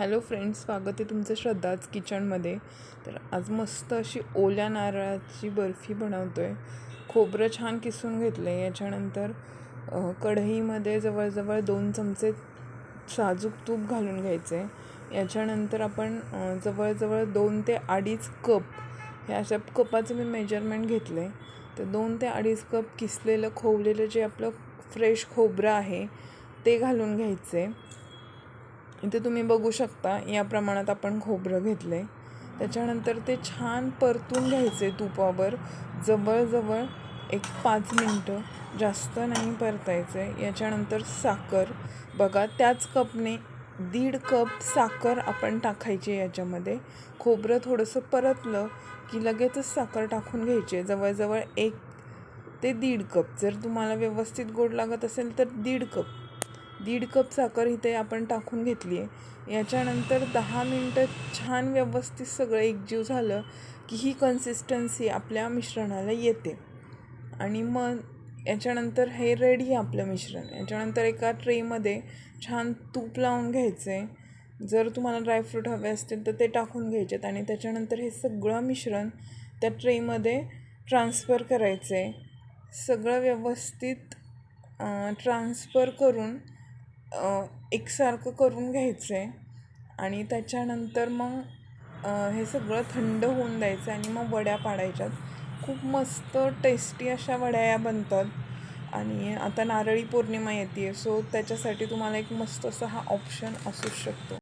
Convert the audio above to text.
Hello friends स्वागत आहे तुमचं श्रद्धाच किचनमध्ये. तर आज मस्त अशी ओल्या नारळाची बर्फी बनवतो आहे खोबरं छान किसून घेतलं आहे याच्यानंतर कढईमध्ये जवळजवळ दोन चमचे साजूक तूप घालून घ्यायचं आहे याच्यानंतर आपण जवळजवळ दोन ते अडीच कप ह्या अशा कपाचं मी मेजरमेंट घेतलं आहे तर दोन ते अडीच कप किसलेलं खोवलेलं जे आपलं फ्रेश खोबरं आहे ते घालून घ्यायचं आहे इथे तुम्ही बघू शकता या प्रमाणात आपण खोबरं घेतलं आहे त्याच्यानंतर ते छान परतून घ्यायचे तुपावर. जवळजवळ एक पाच मिनटं जास्त नाही परतायचं आहे याच्यानंतर साखर. बघा त्याच कपने दीड कप साखर आपण टाकायची आहे याच्यामध्ये. खोबरं थोडंसं परतलं की लगेचच साखर टाकून घ्यायची आहे जवळजवळ एक ते दीड कप. जर तुम्हाला व्यवस्थित गोड लागत असेल तर दीड कप. दीड कप साखर इथे आपण टाकून घेतली आहे. याच्यानंतर दहा मिनटं छान व्यवस्थित सगळं एकजीव झालं की ही कन्सिस्टन्सी आपल्या मिश्रणाला येते. आणि मग याच्यानंतर हे रेडी आहे आपलं मिश्रण. याच्यानंतर एका ट्रेमध्ये छान तूप लावून घ्यायचं. आहे जर तुम्हाला ड्रायफ्रूट हवे असतील तर ते टाकून घ्यायचेत आणि त्याच्यानंतर हे सगळं मिश्रण त्या ट्रेमध्ये ट्रान्स्फर करायचं. आहे सगळं व्यवस्थित ट्रान्स्फर करून एकसारखं करून घ्यायचं आहे. आणि त्याच्यानंतर मग हे सगळं थंड होऊन द्यायचं आणि मग वड्या पाडायच्यात. खूप मस्त टेस्टी अशा वड्या या बनतात. आणि आता नारळी पौर्णिमा येते आहे सो त्याच्यासाठी तुम्हाला एक मस्त असा हा ऑप्शन असूच शकतो.